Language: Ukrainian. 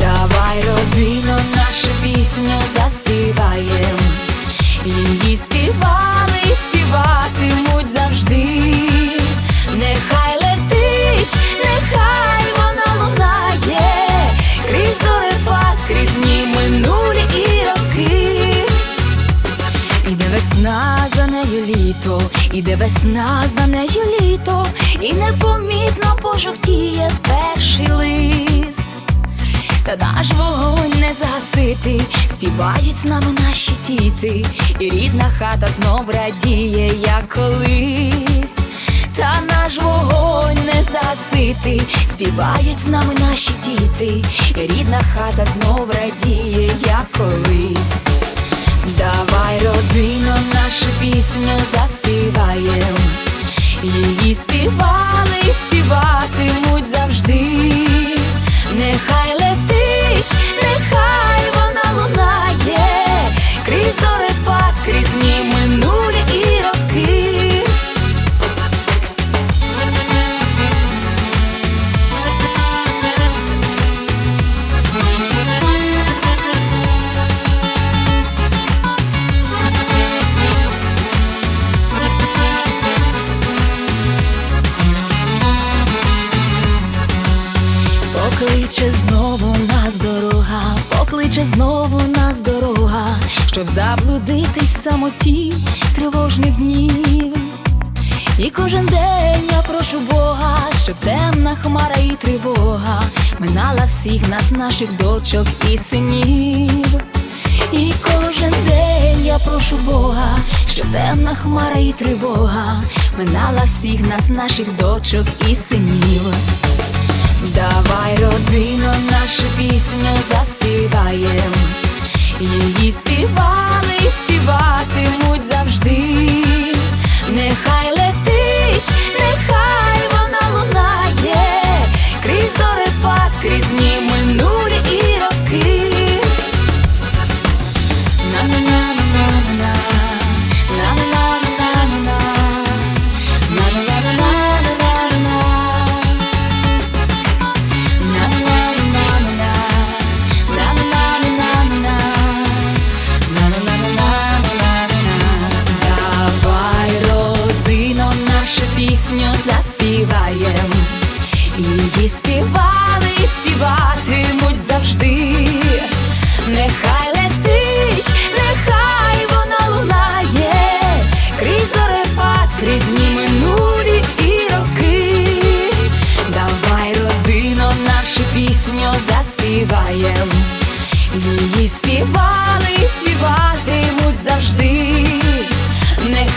Давай, родино, нашу пісню заспіваєм. Її співали і співатимуть завжди. Нехай летить, нехай вона лунає, крізь зорепад, крізь дні минулі і роки. Іде весна за нею літо, іде весна за нею літо, і непомітно пожовтіє. Та наш вогонь не загасити, співають з нами наші діти, і рідна хата знов радіє, як колись. Та наш вогонь не загасити, співають з нами наші діти, і рідна хата знов радіє, як колись. Давай, родино, нашу пісню заспіваєм. Покличе знову нас дорога, покличе знову нас дорога, щоб заблудитись в самоті тривожних днів. І кожен день я прошу Бога, щоб темна хмара і тривога минала всіх нас, наших дочок і синів. І кожен день я прошу Бога, щоб темна хмара і тривога минала всіх нас, наших дочок і синів. Давай, родино, нашу пісню заспіваєм. Її співали заспіваєм. Її співали